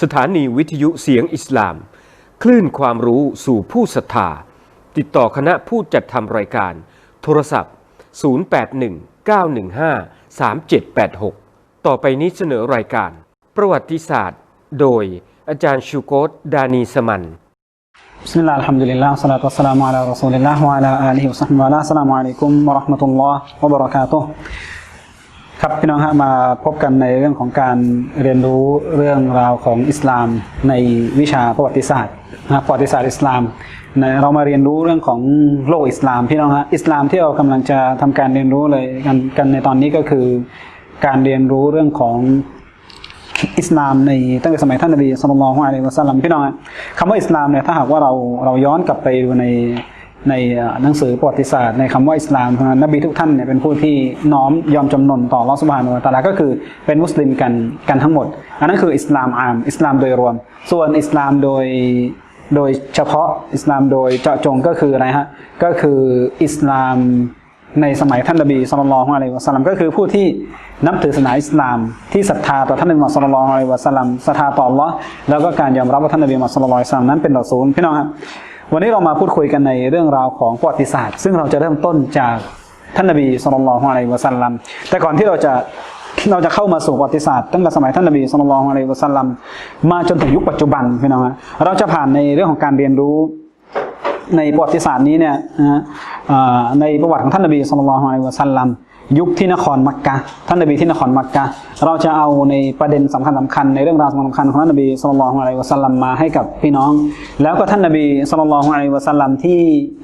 สถานีวิทยุเสียงอิสลาม คลื่นความรู้สู่ผู้ศรัทธา ติดต่อคณะผู้จัดทำรายการ โทรศัพท์ 0819153786 ต่อไปนี้เสนอรายการ ประวัติศาสตร์ โดยอาจารย์ชูโกตดานีสมันบิสมิลลาห์อัลฮัมดุลิลลาห์ศ็อลาตุวัสซลามุอะลารอซูลิลลาห์วะอะลาอาลีฮิวะซัฮบิฮิวะลาสลามุอะลัยกุมวะเราะห์มะตุลลอฮ์วะบะเราะกาตุฮ์ ครับพี่น้องฮะมาพบกันในเรื่องของการเรียนรู้เรื่องราวของอิสลามในวิชาประวัติศาสตร์นะประวัติศาสตร์อิสลามในเรามาเรียนรู้เรื่องของโลกอิสลามพี่น้องฮะอิสลามที่เรากำลังจะทำการเรียนรู้เลยกันกันในตอนนี้ก็คือ การเรียนรู้เรื่องของอิสลามในตั้งแต่สมัยท่านนบีสุลต่านละฮ์อะลัยฮิวะสัลลัมพี่น้องฮะคำว่าอิสลามเนี่ยถ้าหากว่าเราเราย้อนกลับไปดูใน ในหนังสือประวัติศาสตร์ในคำว่าอิสลามนบีทุกท่านเนี่ยเป็นผู้ที่น้อมยอมจำนนต่อลอสุบานุวตาลาก็คือเป็นมุสลิมกันกันทั้งหมด อันนั้นคืออิสลามอามอิสลามโดยรวม ส่วนอิสลามโดยโดยเฉพาะอิสลามโดยเจาะจงก็คืออะไรฮะก็คืออิสลามในสมัยท่านนบีสุลต่านละฮ์อะลัยฮิวะสัลลัมก็คือผู้ที่นับถือศาสนาอิสลาม ที่ศรัทธาต่อท่านนบีมุฮัมมัดสุลลัลลอฮุอะลัยฮิวะสัลลัมศรัทธาต่ออัลลอฮ์แล้วก็การยอมรับว่าท่านนบีมุสุลลัลลอฮุอะลัยฮิวะสัลลัมนั้นเป็นรอซูลพี่น้องครับ วันนี้เรามาพูดคุยกันในเรื่องราวของประวัติศาสตร์ ซึ่งเราจะเริ่มต้นจากท่านนบีสุลต่านละฮ์อะลัยฮิวะสัลลัมแต่ก่อนที่เราจะเราจะเข้ามาสู่ประวัติศาสตร์ตั้งแต่สมัยท่านนบีสุลต่านละฮ์อะลัยฮิวะสัลลัมมาจนถึงยุคปัจจุบันพี่น้องฮะเราจะผ่านในเรื่องของการเรียนรู้ในประวัติศาสตร์นี้เนี่ยนะในประวัติของท่านนบีสุลต่านละฮ์อะลัยฮิวะสัลลัม ยุคที่นครมักกะท่านนบีที่นครมักกะเราจะเอาในประเด็นสำคัญสำคัญในเรื่องราวสำคัญของท่านนบีสุลต่านของอะไรวะสัลลัมมาให้กับพี่น้อง แล้วก็ท่านนบีสุลต่านของอะไรวะสัลลัมที่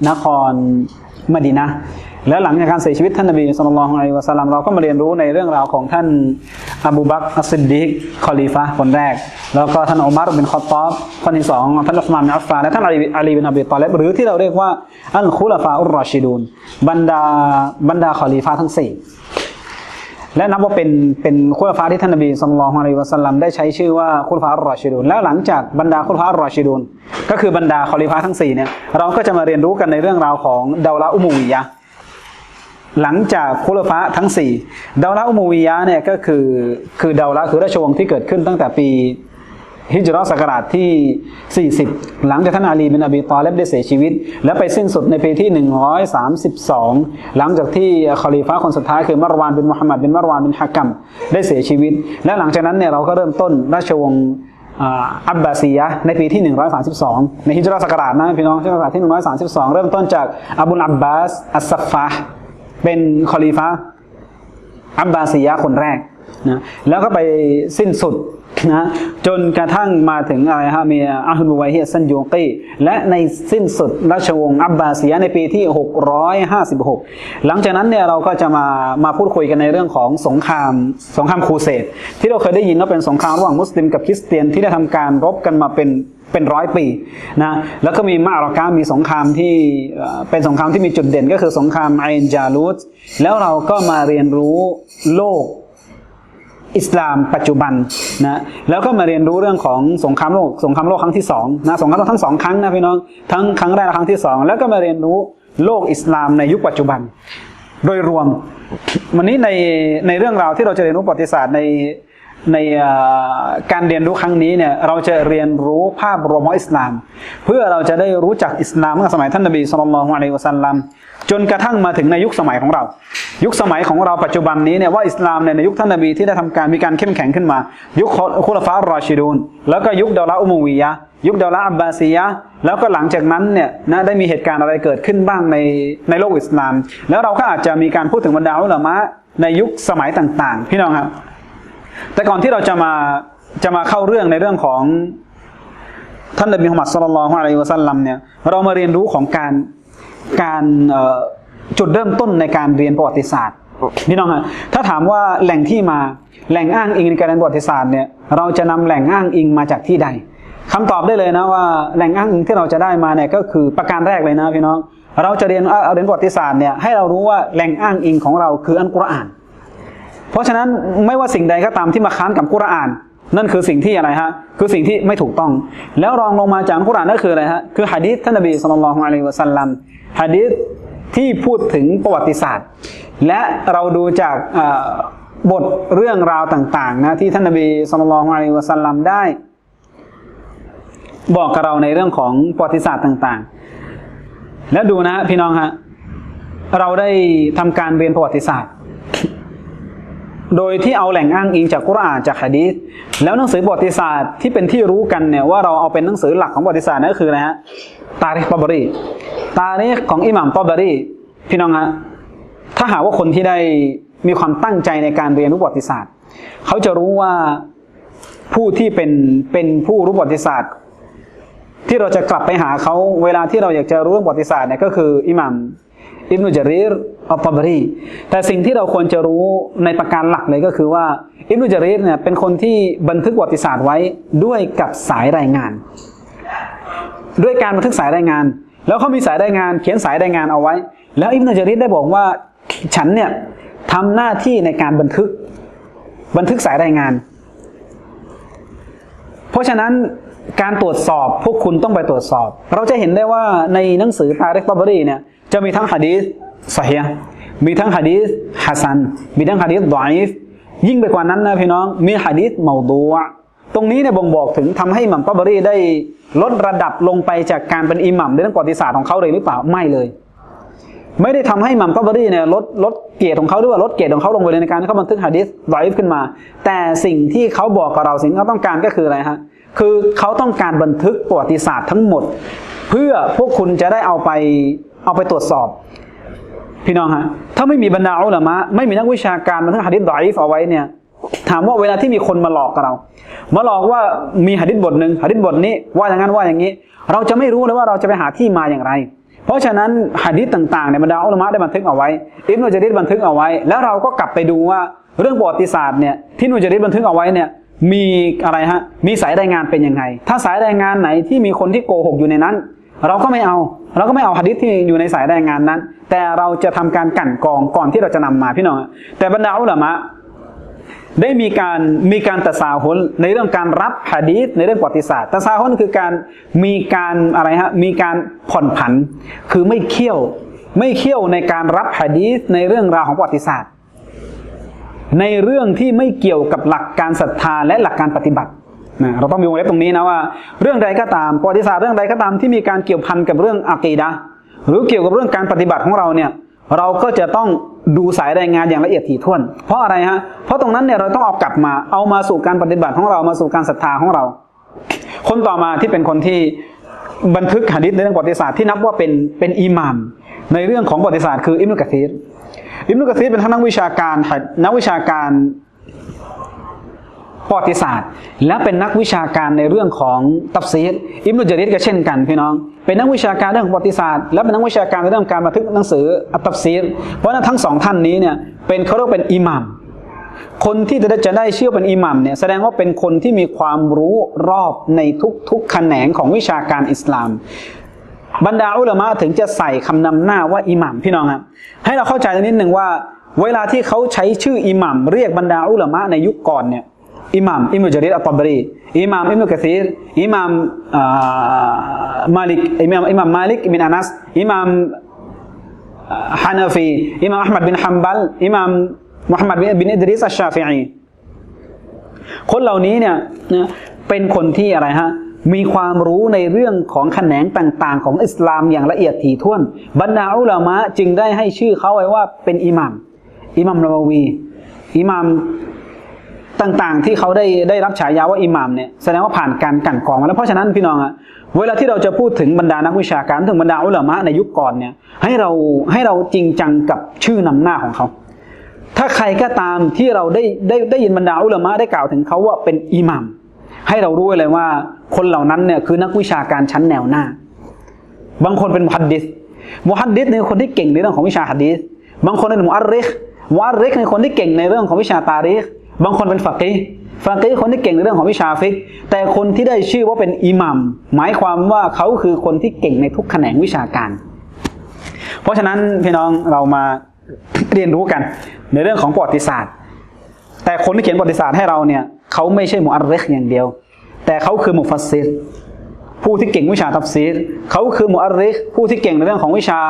นครมดีนะ แล้วหลังจากการเสียชีวิตท่านนบีสุลต่านละฮ์อะลัยฮิวะสัลลัมเราก็มาเรียนรู้ในเรื่องราวของท่านอบูบักอัสซิดดีกคอลีฟะคนแรก แล้วก็ท่านอุมัรบินคอตตอบคนที่สองท่านอุสมานบินอัฟฟานและท่านอาลีบินอบีตอเลบหรือที่เราเรียกว่าอัลคุลาฟาอุรรอชิดูนบรรดาบรรดาคอลีฟะทั้งสี่และนับว่าเป็นเป็นคุลาฟาที่ท่านนบีสุลต่านละฮ์อะลัยฮิวะสัลลัมได้ใช้ชื่อว่าคุลาฟาอัลรอชิดูนแล้วหลังจากบรรดาคุลาฟาอัลรอชิดูนก็คือบรรดาคอลีฟะห์ทั้งสี่เนี่ยเราก็จะมาเรียนรู้กันในเรื่องราวของดาวละอุมุวิยะ หลังจากคุลฟะทั้งสี่ดาวละอุโมวียะเนี่ยก็คือคือดาวละคือราชวงศ์ที่เกิดขึ้นตั้งแต่ปีฮิจรัสศักราชที่ 40 หลังจากท่านอาลีบินอบีตอเลบได้เสียชีวิต แล้วไปสิ้นสุดในปีที่ 132 หลังจากที่คอลีฟะคนสุดท้ายคือมารวานบินมุฮัมมัดบินมารวานบินฮะกัมได้เสียชีวิต และหลังจากนั้นเนี่ยเราก็เริ่มต้นราชวงศ์อับบาซียะในปีที่ 132 ในฮิจรัสศักราชนะพี่น้องฮิจรัสศักราชที่ 132 เริ่มต้นจากอับุลอับบาสอัสซัฟฟา เป็นคอลีฟะอับบาซียะคนแรกนะแล้วก็ไปสิ้นสุดนะจนกระทั่งมาถึงอะไรฮะมีอาฮุนบุไวเฮียซันยูกีและในสิ้นสุดราชวงศ์อับบาซียในปีที่ 656 หลังจากนั้นเนี่ยเราก็จะมามาพูดคุยกันในเรื่องของสงครามสงครามครูเสดที่เราเคยได้ยินว่าเป็นสงครามระหว่างมุสลิมกับคริสเตียนที่ได้ทำการรบกันมาเป็นเป็นร้อยปีนะแล้วก็มีมาอารากามีสงครามที่เป็นสงครามที่มีจุดเด่นก็คือสงครามไอนจารูตแล้วเราก็มาเรียนรู้โลก อิสลามปัจจุบันนะแล้วก็มาเรียนรู้เรื่องของสงครามโลกสงครามโลกครั้งที่สองนะสงครามโลกทั้งสองครั้งนะพี่น้องทั้งครั้งแรกและครั้งที่สองแล้วก็มาเรียนรู้โลกอิสลามในยุคปัจจุบัน โดยรวม วันนี้ในในเรื่องราวที่เราจะเรียนรู้ประวัติศาสตร์ในในการเรียนรู้ครั้งนี้เนี่ยเราจะเรียนรู้ภาพรวมของอิสลาม เพื่อเราจะได้รู้จักอิสลามตั้งแต่สมัยท่านนบีสุลต่านละฮ์อะลัยฮิวะสัลลัมจนกระทั่งมาถึงในยุคสมัยของเรา ยุคสมัยของเราปัจจุบันนี้เนี่ยว่าอิสลามเนี่ยในยุคท่านนบีที่ได้ทำการมีการเข้มแข็งขึ้นมา ยุคคุลฟ้ารอชิดูนแล้วก็ยุคดาวละอุมวียะยุคดาวละอับบาซียะแล้วก็หลังจากนั้นเนี่ยนะได้มีเหตุการณ์อะไรเกิดขึ้นบ้างในในโลกอิสลาม แล้วเราก็อาจจะมีการพูดถึงบรรดาอุลามะในยุคสมัยต่างๆ พี่น้องครับ แต่ก่อนที่เราจะมาจะมาเข้าเรื่องในเรื่องของท่านนบีมุฮัมมัดสุลลัลลอฮุอะลัยวะสัลลัมเนี่ยเรามาเรียนรู้ของการการเอ่อ จุดเริ่มต้นในการเรียนประวัติศาสตร์พี่น้องฮะถ้าถามว่าแหล่งที่มาแหล่งอ้างอิงในการเรียนประวัติศาสตร์เนี่ยเราจะนำแหล่งอ้างอิงมาจากที่ใดคำตอบได้เลยนะว่าแหล่งอ้างอิงที่เราจะได้มาเนี่ยก็คือประการแรกเลยนะพี่น้อง เราจะเรียนเอาเรียนประวัติศาสตร์เนี่ยให้เรารู้ว่าแหล่งอ้างอิงของเราคืออัลกุรอาน เพราะฉะนั้นไม่ว่าสิ่งใดก็ตามที่มาค้านกับกุรอาน นั่นคือสิ่งที่อะไรฮะคือสิ่งที่ไม่ถูกต้อง แล้วรองลงมาจากกุรอานนั่นคืออะไรฮะคือฮะดีษท่านนบีสุลต่านละฮ์อะลัยฮิวะสัลลัมฮะดีษ ที่พูดถึงประวัติศาสตร์ และเราดูจากบทเรื่องราวต่างๆนะที่ท่านนบีสุลต่านอะลัยฮิวะสัลลัมได้ บอกกับเราในเรื่องของประวัติศาสตร์ต่างๆ และดูนะพี่น้องฮะเราได้ทำการเรียนประวัติศาสตร์ โดยที่เอาแหล่งอ้างอิงจากกุรอานจากฮะดีษแล้วหนังสือประวัติศาสตร์ที่เป็นที่รู้กันเนี่ยว่าเราเอาเป็นหนังสือหลักของประวัติศาสตร์นั่นก็คืออะไรฮะตาริคตอบรีตาริคของอิหม่ามตอบรีพี่น้องฮะถ้าหากว่าคนที่ได้มีความตั้งใจในการเรียนรู้ประวัติศาสตร์ เขาจะรู้ว่าผู้ที่เป็นเป็นผู้รู้ประวัติศาสตร์ ที่เราจะกลับไปหาเขาเวลาที่เราอยากจะรู้เรื่องประวัติศาสตร์เนี่ยก็คืออิหมัมอิบนุจารีร อัลตอบรีแต่สิ่งที่เราควรจะรู้ในประการหลักเลยก็คือว่าอิบนุจารีรเนี่ยเป็นคนที่บันทึกประวัติศาสตร์ไว้ด้วยกับสายรายงาน ด้วยการบันทึกสายรายงาน แล้วเขามีสายรายงาน เขียนสายรายงานเอาไว้ แล้วอิบนุจารีรได้บอกว่าฉันเนี่ยทำหน้าที่ในการบันทึกบันทึกสายรายงาน เพราะฉะนั้นการตรวจสอบพวกคุณต้องไปตรวจสอบ เราจะเห็นได้ว่าในหนังสือตาเรกตอบรีเนี่ยจะมีทั้งฮะดีษ สเฮียห์มีทั้งฮะดีษฮัสซัน มีทั้งฮะดีษดอยฟยิ่งไปกว่านั้นนะพี่น้อง มีฮะดีษเมาดูอะตรงนี้เนี่ยบ่งบอกถึงทำให้หมัมตอบรีได้ลดระดับลงไปจากการเป็นอิหมัมในเรื่องประวัติศาสตร์ของเขาเลยหรือเปล่าไม่เลย ไม่ได้ทำให้หมัมตอบรีเนี่ยลดลดเกียรติของเขาหรือว่าลดเกียรติของเขาลงไปเลยในการที่เขาบันทึกฮะดีษดอยฟขึ้นมา แต่สิ่งที่เขาบอกกับเราสิ่งที่เขาต้องการก็คืออะไรฮะคือเขาต้องการบันทึกประวัติศาสตร์ทั้งหมด เพื่อพวกคุณจะได้เอาไปเอาไปตรวจสอบ พี่น้องฮะถ้าไม่มีบรรดาอุลามะไม่มีนักวิชาการบันทึกหะดิษดอยฟเอาไว้เนี่ย ถามว่าเวลาที่มีคนมาหลอกกับเรา มาหลอกว่ามีหะดิษบทหนึ่งหะดิษบทนี้ว่าอย่างนั้นว่าอย่างนี้ เราจะไม่รู้เลยว่าเราจะไปหาที่มาอย่างไร เพราะฉะนั้นหะดิษต่างๆในยบรรดาอุลามะได้บันทึกเอาไว้อิบนุจาริดบันทึกเอาไว้ แล้วเราก็กลับไปดูว่าเรื่องประวัติศาสตร์เนี่ยที่นุจาริดบันทึกเอาไว้เนี่ยมีอะไรฮะมีสายรายงานเป็นยังไง ถ้าสายรายงานไหนที่มีคนที่โกหกอยู่ในนั้น เราก็ไม่เอา เราก็ไม่เอาหะดิษที่อยู่ในสายรายงานนั้น แต่เราจะทำการกั่นกองก่อนที่เราจะนำมาพี่น้องแต่บรรดาอุลามะได้มีการมีการตะสาหุลในเรื่องการรับหะดีษในเรื่องประวัติศาสตร์ตะสาหุลคือการมีการอะไรฮะมีการผ่อนผัน คือไม่เคี่ยวไม่เคี่ยวในการรับหะดีษในเรื่องราวของประวัติศาสตร์ ในเรื่องที่ไม่เกี่ยวกับหลักการศรัทธาและหลักการปฏิบัติ นะเราต้องมีวงเล็บตรงนี้นะว่า เรื่องใดก็ตามประวัติศาสตร์เรื่องใดก็ตามที่มีการเกี่ยวพันกับเรื่องอะกีดะหรือเกี่ยวกับเรื่องการปฏิบัติของเราเนี่ยเราก็จะต้องดูสายรายงานอย่างละเอียดถี่ถ้วน เพราะอะไรฮะ เพราะตรงนั้นเนี่ยเราต้องเอากลับมา เอามาสู่การปฏิบัติของเรา มาสู่การศรัทธาของเรา คนต่อมาที่เป็นคนที่บันทึกหะดิษในเรื่องประวัติศาสตร์ที่นับว่าเป็นเป็นอิหมาม ในเรื่องของประวัติศาสตร์คืออิบนุกะซีรอิบนุกะซีรเป็นทั้งนักวิชาการนักวิชาการ ประวัติศาสตร์ และเป็นนักวิชาการในเรื่องของตัฟซีรอิบนุจาริดก็เช่นกันพี่น้อง เป็นนักวิชาการเรื่องประวัติศาสตร์ และเป็นนักวิชาการในเรื่องการบันทึกหนังสืออัตตัฟซีรเพราะนั้นทั้งสองท่านนี้เนี่ยเป็นเขาเรียกเป็นอิหมัมคนที่จะได้จะได้เชื่อเป็นอิหมัมเนี่ยแสดงว่าเป็นคนที่มีความรู้รอบในทุกๆแขนงของวิชาการอิสลาม บรรดาอุลามะถึงจะใส่คำนำหน้าว่าอิหมัมพี่น้องครับให้เราเข้าใจนิดหนึ่งว่า เวลาที่เขาใช้ชื่ออิหมัมเรียกบรรดาอุลามะในยุคก่อนเนี่ย อิหมัมอิมุจาริดอัตตบรีอิหมัมอิมุกะซีรอิหม่ามาลิกอิหมัมอิหมัมมาลิกบินอานัสอิหมัมฮานาฟีอิหมัมอัลมัดบินฮัมบัลอิหมัมมุฮัมมัดบินอิดริสอัชชาฟิอีคนเหล่านี้เนี่ยนะเป็นคนที่อะไรฮะมีความรู้ในเรื่องของแขนงต่างๆ ของอิสลามอย่างละเอียดถี่ถ้วน บรรดาอุลามะจึงได้ให้ชื่อเขาไว้ว่าเป็นอิหมัมอิหมัมนาววี อิหมัม ต่างๆ ที่เขาได้ได้รับฉายาว่าอิหมัมเนี่ยแสดงว่าผ่านการกั่นกรองมาแล้วเพราะฉะนั้นพี่น้องอะเวลาที่เราจะพูดถึงบรรดานักวิชาการถึงบรรดาอุลามะในยุคก่อนเนี่ยให้เราให้เราจริงจังกับชื่อนำหน้าของเขา ถ้าใครก็ตามที่เราได้ได้ได้ยินบรรดาอุลามะได้กล่าวถึงเขาว่าเป็นอิหมัมให้เรารู้เลยว่าคนเหล่านั้นเนี่ยคือนักวิชาการชั้นแนวหน้า บางคนเป็นมุฮัดดิษมุฮัดดิษเนี่ยคนที่เก่งในเรื่องของวิชาฮัดดิษบางคนเป็นมุอัรริกมุอัรริกในคนที่เก่งในเรื่องของวิชาตาริก บางคนเป็นฟักกีฟักกีคนที่เก่งในเรื่องของวิชาฟิก แต่คนที่ได้ชื่อว่าเป็นอิหมัมหมายความว่าเขาคือคนที่เก่งในทุกแขนงวิชาการ เพราะฉะนั้นพี่น้องเรามาเรียนรู้กัน ในเรื่องของประวัติศาสตร์ แต่คนที่เขียนประวัติศาสตร์ให้เราเนี่ยเขาไม่ใช่มุอัรริกอย่างเดียว แต่เขาคือมุฟัสซิรผู้ที่เก่งวิชาตัฟซีรเขาคือมุอัรริกผู้ที่เก่งในเรื่องของวิชา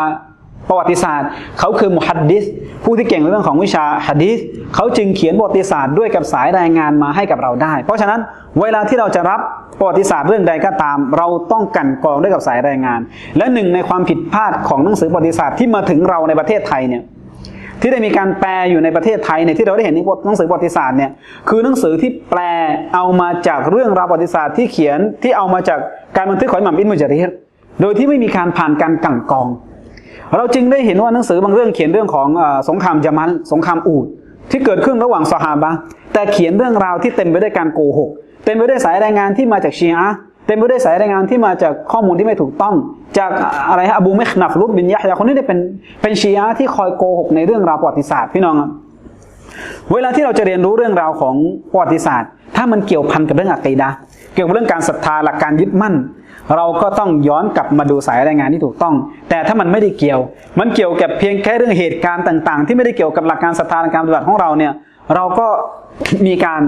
ประวัติศาสตร์ เขาคือมุฮัดดิษผู้ที่เก่งเรื่องของวิชาฮัดดิษเขาจึงเขียนประวัติศาสตร์ด้วยกับสายรายงานมาให้กับเราได้ เพราะฉะนั้นเวลาที่เราจะรับประวัติศาสตร์เรื่องใดก็ตาม เราต้องกันกรองด้วยกับสายรายงาน และหนึ่งในความผิดพลาดของหนังสือประวัติศาสตร์ที่มาถึงเราในประเทศไทยเนี่ยที่ได้มีการแปลอยู่ในประเทศไทยเนี่ยที่เราได้เห็นในหนังสือประวัติศาสตร์เนี่ยคือหนังสือที่แปลเอามาจากเรื่องราวประวัติศาสตร์ที่เขียนที่เอามาจากการบันทึกของอิหม่ามอิบนุจารีรโดยที่ไม่มีการผ่านการกั่นกรอง เราจึงได้เห็นว่าหนังสือบางเรื่องเขียนเรื่องของสงครามยามันสงครามอูดที่เกิดขึ้นระหว่างสหาบะแต่เขียนเรื่องราวที่เต็มไปด้วยการโกหก เต็มไปด้วยสายรายงานที่มาจากชีอะเต็มไปด้วยสายรายงานที่มาจากข้อมูลที่ไม่ถูกต้อง จากอะไรฮะอบูเมคนัฟลุบบินยะฮยาคนนี้ได้เป็นเป็นชีอะที่คอยโกหกในเรื่องราวประวัติศาสตร์พี่น้องเวลาที่เราจะเรียนรู้เรื่องราวของประวัติศาสตร์ ถ้ามันเกี่ยวพันกับเรื่องอะกีดะเกี่ยวกับเรื่องการศรัทธาหลักการยึดมั่น เราก็ต้องย้อนกลับมาดูสายรายงานที่ถูกต้อง แต่ถ้ามันไม่ได้เกี่ยว มันเกี่ยวกับเพียงแค่เรื่องเหตุการณ์ต่าง ๆ ที่ไม่ได้เกี่ยวกับหลักการศรัทธาหลักการปฏิบัติของเราเนี่ย เราก็มีการ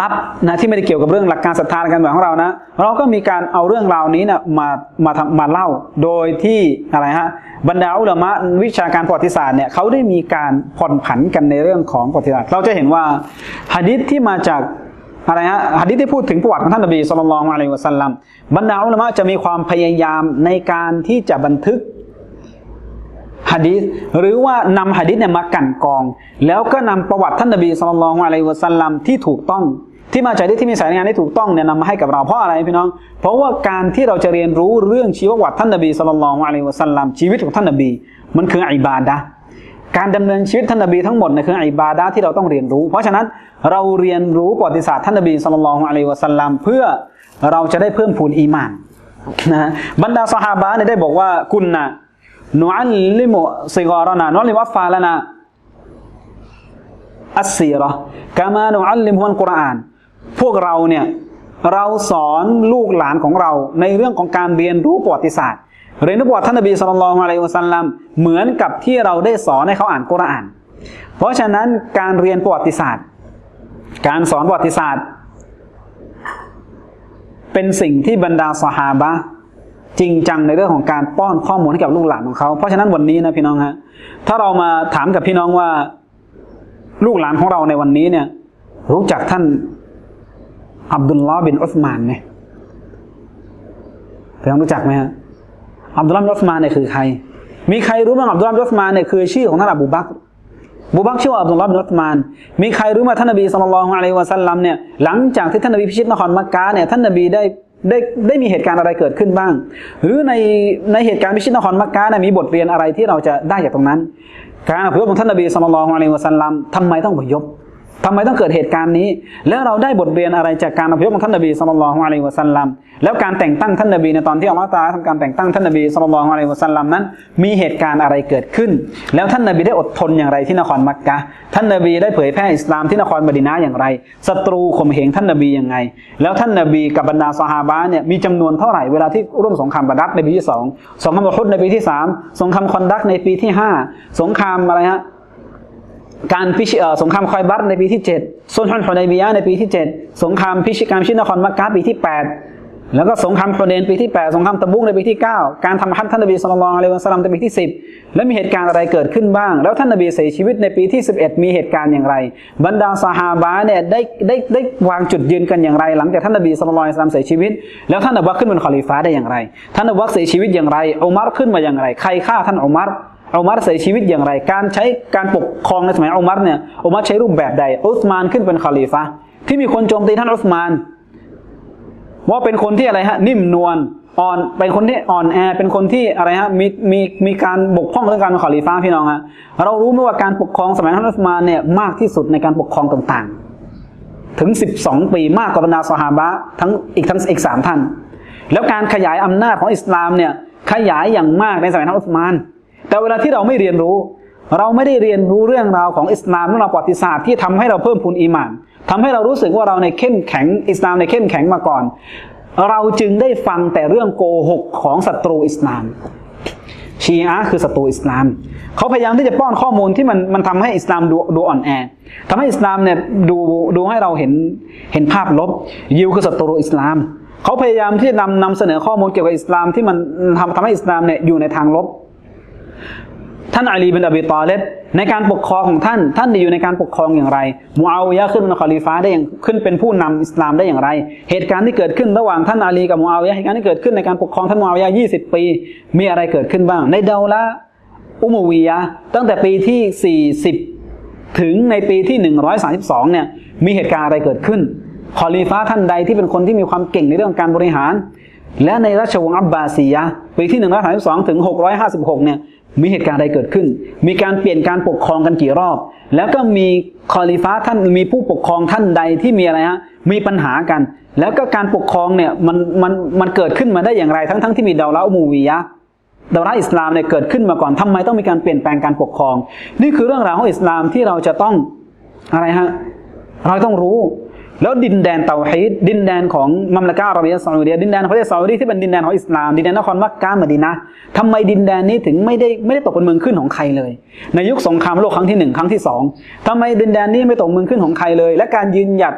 รับนะที่ไม่ได้เกี่ยวกับเรื่องหลักการศรัทธาในการแบบของเรานะ เราก็มีการเอาเรื่องราวนี้นะมามาทำมาเล่า โดยที่อะไรฮะบรรดาอุลามะวิชาการประวัติศาสตร์เนี่ยเขาได้มีการผ่อนผันกันในเรื่องของประวัติศาสตร์ เราจะเห็นว่าหะดิษที่มาจาก อะไรฮะหะดิษที่พูดถึงประวัติของท่านนบีสุลต่านละอะลัยฮิวะสัลลัมบรรดาอุลามะจะมีความพยายามในการที่จะบันทึกหะดีษหรือว่านำหะดีษเนี่ยมากั่นกอง แล้วก็นำประวัติท่านนบีสุลต่านละอะลัยฮิวะสัลลัมที่ถูกต้องที่มาจากที่ที่มีสายงานที่ถูกต้องเนี่ยนำมาให้กับเราเพราะอะไรพี่น้อง เพราะว่าการที่เราจะเรียนรู้เรื่องชีวประวัติท่านนบีสุลต่านละอะลัยฮิวะสัลลัมชีวิตของท่านนบี มันคืออิบาดะห์ การดำเนินชีวิตท่านนบีทั้งหมดเนี่ยคืออิบาดะห์ที่เราต้องเรียนรู้ เพราะฉะนั้นเราเรียนรู้ประวัติศาสตร์ท่านนบีสุลต่านละอะลัยวะสัลลัมเพื่อเราจะได้เพิ่มพูนอีมานนะฮะบรรดาสหาบะเนี่ยได้บอกว่ากุนนะนุอัลลิมุซิกอรนานุอัลลิมุอัฟฟาลนาอัสซีราะห์กามานุอัลลิมุอัลกุรอาน พวกเราเนี่ยเราสอนลูกหลานของเราในเรื่องของการเรียนรู้ประวัติศาสตร์ เรียนรู้ประวัติท่านนบีสุลต่านละอะลัยฮิวะสัลลัมเหมือนกับที่เราได้สอนให้เขาอ่านกุรอาน เพราะฉะนั้นการเรียนประวัติศาสตร์ การสอนประวัติศาสตร์ เป็นสิ่งที่บรรดาสหาบะจริงจังในเรื่องของการป้อนข้อมูลให้กับลูกหลานของเขาเพราะฉะนั้นวันนี้นะพี่น้องฮะถ้าเรามาถามกับพี่น้องว่า ลูกหลานของเราในวันนี้เนี่ย รู้จักท่านอับดุลลอฮ์บินอุสมานไหมพี่น้องรู้จักไหมฮะ อับดุลลอฮ์บินอุสมานเนี่ยคือใคร มีใครรู้บ้างอับดุลลอฮ์บินอุสมานเนี่ยคือชื่อของท่านอบูบักบูบักชื่อว่าอับดุลลอฮ์บินอุสมาน มีใครรู้ไหมาท่านนบีสุลต่านละอะลัยวะสัลลัมเนี่ยหลังจากที่ท่านนบีพิชิตนครมักกะเนี่ยท่านนบีได้ได้ได้มีเหตุการณ์อะไรเกิดขึ้นบ้าง หรือในในเหตุการณ์พิชิตนครมักกะเนี่ยมีบทเรียนอะไรที่เราจะได้จากตรงนั้น การอพยพของท่านนบีสุลต่านละอะลัยวะสัลลัมทำไมต้องอพยพ ทำไมต้องเกิดเหตุการณ์นี้ แล้วเราได้บทเรียนอะไรจากการอพยพของท่านนบีสุลต่านละอะลัยวะสัลลัมแล้วการแต่งตั้งท่านนบีในตอนที่อัลลอฮฺตาลาทำการแต่งตั้งท่านนบีสุลต่านละอะลัยวะสัลลัมนั้น มีเหตุการณ์อะไรเกิดขึ้น แล้วท่านนบีได้อดทนอย่างไรที่นครมักกะท่านนบีได้เผยแพร่อิสลามที่นครมดีนะห์อย่างไรศัตรูข่มเหงท่านนบียังไง แล้วท่านนบีกับบรรดาซอฮาบะเนี่ยมีจำนวนเท่าไหร่เวลาที่ร่วมสงครามบาดักในปีที่สองสงครามอุฮุดในปีที่สามสงครามคอนดักในปีที่ห้าสงครามอะไรฮะ การพิชสงครามคอยบัตในปีที่7ซุนฮุนฮุนัยบียะในปีที่ 7 สงครามพิชิการชิตนครมักกะปีที่ 8 แล้วก็สงครามฮุเนนปีที่ 8 สงครามตะบุกในปีที่ 9 การทำฮัจญ์ท่านนบีศ็อลลัลลอฮุอะลัยฮิวะซัลลัมในปีที่ 10 และมีเหตุการณ์อะไรเกิดขึ้นบ้าง แล้วท่านนบีเสียชีวิตในปีที่ 11 มีเหตุการณ์อย่างไร บรรดาซาฮาบะเนี่ยได้ได้ได้วางจุดยืนกันอย่างไร หลังจากท่านนบีศ็อลลัลลอะลัยฮิวะซัลลัมเสียชีวิต แล้วท่านอบูบักขึ้นเป็นคอลิฟะห์ได้อย่างไร ท่านอบูบักเสียชีวิตอย่างไรอุมัรขึ้นมาอย่างไร ใครฆ่าท่านอุมัร อุมัรเสียชีวิตอย่างไร การใช้การปกครองในสมัยอุมัรเนี่ยอุมัรใช้รูปแบบใด อุสมานขึ้นเป็นคอลีฟะที่มีคนโจมตีท่านอุสมาน ว่าเป็นคนที่อะไรฮะ นิ่มนวลอ่อนเป็นคนที่อ่อนแอเป็นคนที่อะไรฮะมีมีมีการบกพร่องเรื่องการเป็นคอลีฟะห์พี่น้องฮะเรารู้ไหมว่าการปกครองสมัยท่านอุสมานเนี่ยมากที่สุดในการปกครองต่างๆ ถึง 12 ปีมากกว่าบรรดาสหาบะทั้งอีกทั้งอีกสามท่าน แล้วการขยายอำนาจของอิสลามเนี่ยขยายอย่างมากในสมัยท่านอุสมาน แต่เวลาที่เราไม่เรียนรู้ เราไม่ได้เรียนรู้เรื่องราวของอิสลามเรื่องราวประวัติศาสตร์ที่ทำให้เราเพิ่มพูนอีมานทำให้เรารู้สึกว่าเราในเข้มแข็งอิสลามในเข้มแข็งมาก่อน เราจึงได้ฟังแต่เรื่องโกหกของศัตรูอิสลามชีอะคือศัตรูอิสลาม เขาพยายามที่จะป้อนข้อมูลที่มันมันทำให้อิสลามดูดูอ่อนแอทำให้อิสลามเนี่ยดูดูให้เราเห็นเห็นภาพลบ ยิวคือศัตรูอิสลาม เขาพยายามที่จะนำนำเสนอข้อมูลเกี่ยวกับอิสลามที่มันทำทำให้อิสลามเนี่ยอยู่ในทางลบ ท่านอาลีบินอบีตอเลบในการปกครองของท่าน ท่านได้อยู่ในการปกครองอย่างไรมูอาวิยะขึ้นเป็นคอลิฟ้าได้อย่างขึ้นเป็นผู้นำอิสลามได้อย่างไร เหตุการณ์ที่เกิดขึ้นระหว่างท่านอาลีกับมูอาวิยะเหตุการณ์ที่เกิดขึ้นในการปกครองท่านมูอาวิยะ20 ปี มีอะไรเกิดขึ้นบ้าง ในเดาละอุมวียะตั้งแต่ปีที่ 40 ถึงในปีที่ 132 เนี่ยมีเหตุการณ์อะไรเกิดขึ้นคอลีฟ้าท่านใดที่เป็นคนที่มีความเก่งในเรื่องการบริหาร และในราชวงศ์อับบาซียะปีที่132ถึง656 เนี่ย มีเหตุการณ์อะไรเกิดขึ้น มีการเปลี่ยนการปกครองกันกี่รอบ แล้วก็มีคอลีฟ้าท่านมีผู้ปกครองท่านใดที่มีอะไรฮะมีปัญหากัน แล้วก็การปกครองเนี่ยมันมันมันเกิดขึ้นมาได้อย่างไรทั้งทั้งที่มีดาวละมูวียะดาวราอิสลามเนี่ยเกิดขึ้นมาก่อนทำไมต้องมีการเปลี่ยนแปลงการปกครอง นี่คือเรื่องราวของอิสลามที่เราจะต้องอะไรฮะเราต้องรู้ แล้วดินแดนเตาฮีดดินแดนของมัมลากะอาหรับียซาอุดีดินแดนของประเทศซาอุดีที่เป็นดินแดนของอิสลาม ดินแดนนครมักกะมะดีนะทำไมดินแดนนี้ถึงไม่ได้ไม่ได้ตกเป็นเมืองขึ้นของใครเลย ในยุคสงครามโลกครั้งที่หนึ่งครั้งที่สองทำไมดินแดนนี้ไม่ตกเมืองขึ้นของใครเลย และการยืนหยัด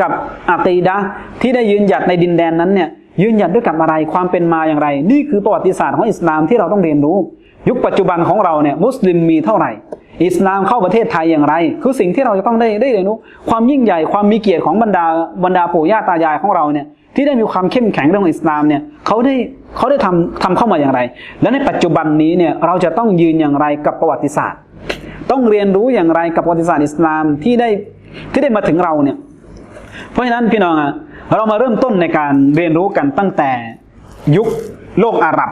กับอาตีดะที่ได้ยืนหยัดในดินแดนนั้นเนี่ยยืนหยัดด้วยกับอะไรความเป็นมาอย่างไร นี่คือประวัติศาสตร์ของอิสลามที่เราต้องเรียนรู้ ยุคปัจจุบันของเราเนี่ยมุสลิมมีเท่าไหร่ อิสลามเข้าประเทศไทยอย่างไร คือสิ่งที่เราจะต้องได้ได้เรียนรู้ความยิ่งใหญ่ความมีเกียรติของบรรดาบรรดาปู่ย่าตายายของเราเนี่ยที่ได้มีความเข้มแข็งเรื่ององอิสลามเนี่ยเขาได้เขาได้ทำทำเข้ามาอย่างไร และในปัจจุบันนี้เนี่ยเราจะต้องยืนอย่างไรกับประวัติศาสตร์ ต้องเรียนรู้อย่างไรกับประวัติศาสตร์อิสลามที่ได้ที่ได้มาถึงเราเนี่ยเพราะฉะนั้นพี่น้องอะเรามาเริ่มต้นในการเรียนรู้กันตั้งแต่ยุคโลกอาหรับ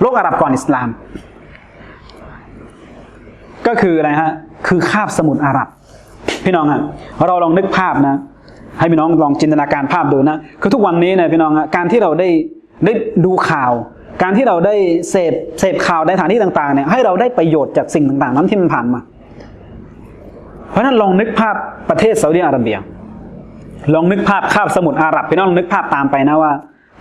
โลกอาหรับก่อนอิสลาม ก็คืออะไรฮะคือคาบสมุทรอาหรับ พี่น้องฮะเราลองนึกภาพนะ ให้พี่น้องลองจินตนาการภาพดูนะคือทุกวันนี้นี่ยพี่น้องฮะการที่เราได้ได้ดูข่าว การที่เราได้เสพเสพข่าวในสถานที่ต่างๆเนี่ยให้เราได้ประโยชน์จากสิ่งต่างๆนั้นที่มันผ่านมา เพราะฉะนั้นลองนึกภาพประเทศซาอุดิอาระเบีย ลองนึกภาพคาบสมุทรอาหรับพี่น้องลองนึกภาพตามไปนะว่า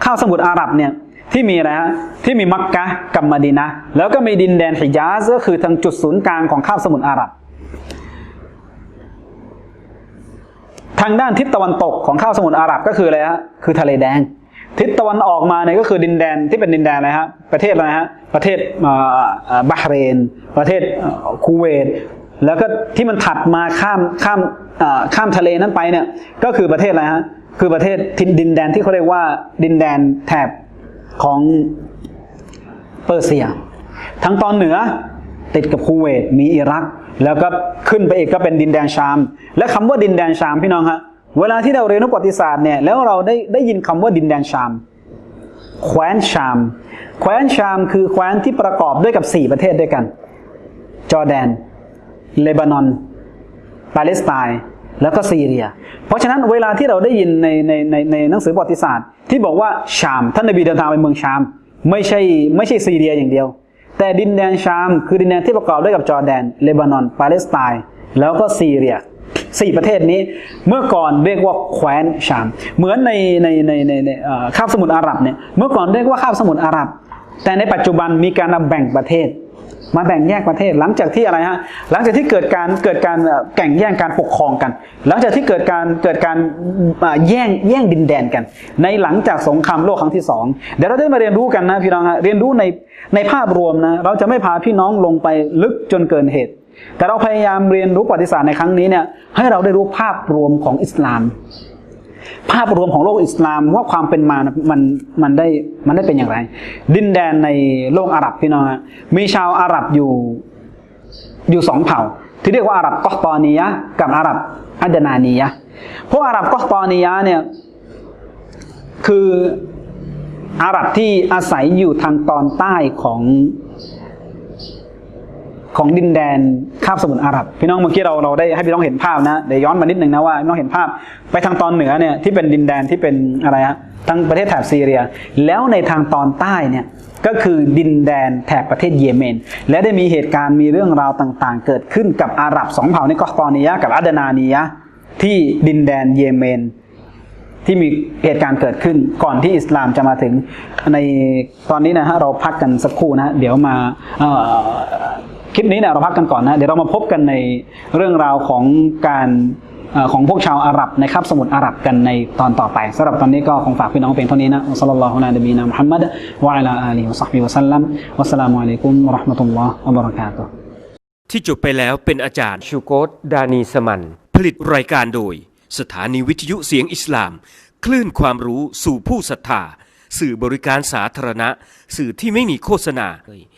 คาบสมุทรอาหรับเนี่ย ที่มีอะไรฮะที่มีมักกะกับมะดีนะแล้วก็มีดินแดนฮิญาซก็คือทางจุดศูนย์กลางของคาบสมุทรอาหรับ ทางด้านทิศตะวันตกของคาบสมุทรอาหรับก็คืออะไรฮะคือทะเลแดง ทิศตะวันออกมาเนี่ยก็คือดินแดนที่เป็นดินแดนอะไรฮะประเทศอะไรฮะประเทศบาห์เรน ประเทศคูเวตแล้วก็ที่มันถัดมาข้ามข้ามข้ามทะเลนั้นไปเนี่ยก็คือประเทศอะไรฮะคือประเทศทินดินแดนที่เขาเรียกว่าดินแดนแถบ ของเปอร์เซียทางตอนเหนือติดกับคูเวตมีอิรัก แล้วก็ขึ้นไปอีกก็เป็นดินแดนชาม และคำว่าดินแดนชามพี่น้องฮะเวลาที่เราเรียนประวัติศาสตร์เนี่ยแล้วเราได้ได้ยินคำว่าดินแดนชามแคว้นชาม แคว้นชามคือแคว้นที่ประกอบด้วยกับ 4 ประเทศด้วยกัน จอร์แดน เลบานอน ปาเลสไตน์ แล้วก็ซีเรีย เพราะฉะนั้นเวลาที่เราได้ยินในในในในหนังสือประวัติศาสตร์ ที่บอกว่าชามท่านนบีเดินทางไปเมืองชาม ไม่ใช่ไม่ใช่ซีเรียอย่างเดียว แต่ดินแดนชาม คือดินแดนที่ประกอบด้วยกับจอร์แดน เลบานอน ปาเลสไตน์แล้วก็ซีเรียสี่ประเทศนี้เมื่อก่อนเรียกว่าแคว้นชาม เหมือนในในในในในคาบสมุทรอาหรับเนี่ยเมื่อก่อนเรียกว่าคาบสมุทรอาหรับ แต่ในปัจจุบันมีการแบ่งประเทศ มาแบ่งแยกประเทศ หลังจากที่อะไรฮะหลังจากที่เกิดการเกิดการแข่งแย่งการปกครองกัน หลังจากที่เกิดการเกิดการแย่งแย่งดินแดนกัน ในหลังจากสงครามโลกครั้งที่สองเดี๋ยวเราได้มาเรียนรู้กันนะพี่น้องฮะเรียนรู้ในในภาพรวมนะเราจะไม่พาพี่น้องลงไปลึกจนเกินเหตุ แต่เราพยายามเรียนรู้ประวัติศาสตร์ในครั้งนี้เนี่ยให้เราได้รู้ภาพรวมของอิสลาม ภาพรวมของโลกอิสลามว่าความเป็นมามันมันได้มันได้เป็นอย่างไร ดินแดนในโลกอาหรับพี่น้องมีชาวอาหรับอยู่อยู่สองเผ่า ที่เรียกว่าอาหรับกอตอนียะกับอาหรับอัดนานียะพวกอาหรับกอตอนียะเนี่ยคืออาหรับที่อาศัยอยู่ทางตอนใต้ของ ของดินแดนคาบสมุทรอาหรับ พี่น้องเมื่อกี้เราเราได้ให้พี่น้องเห็นภาพนะเดี๋ยวย้อนมานิดหนึ่งนะว่าพี่น้องเห็นภาพไปทางตอนเหนือเนี่ยที่เป็นดินแดนที่เป็นอะไรฮะทางประเทศแถบซีเรีย แล้วในทางตอนใต้เนี่ยก็คือดินแดนแถบประเทศเยเมน และได้มีเหตุการณ์มีเรื่องราวต่างๆ เกิดขึ้นกับอาหรับสองเผ่านี่ก็ตอนียกับอัดนานียะที่ดินแดนเยเมน ที่มีเหตุการณ์เกิดขึ้นก่อนที่อิสลามจะมาถึงในตอนนี้นะฮะเราพักกันสักครู่นะ เดี๋ยวมา คลิปนี้เนี่ยเราพักกันก่อนนะ เดี๋ยวเรามาพบกันในเรื่องราวของการอของพวกชาวอาหรับในคาบสมุทรอาหรับกันในตอนต่อไปสำหรับตอนนี้ก็คงฝากพี่น้องเพียงเท่านี้นะอัสลลอฮุอะลัยฮิบีนะมุฮัมมัดวะอะลาอาลีฮิวะซอฮบิฮิวะซัลลัมวัสสลามุอะลัยกุมวะราะห์มะตุลลอฮ์วะบะเราะกาตุฮ์ที่จบไปแล้วเป็นอาจารย์ชูโกตดานีสมัน ผลิตรายการโดย สถานีวิทยุเสียงอิสลาม คลื่นความรู้สู่ผู้ศรัทธา สื่อบริการสาธารณะ สื่อที่ไม่มีโฆษณา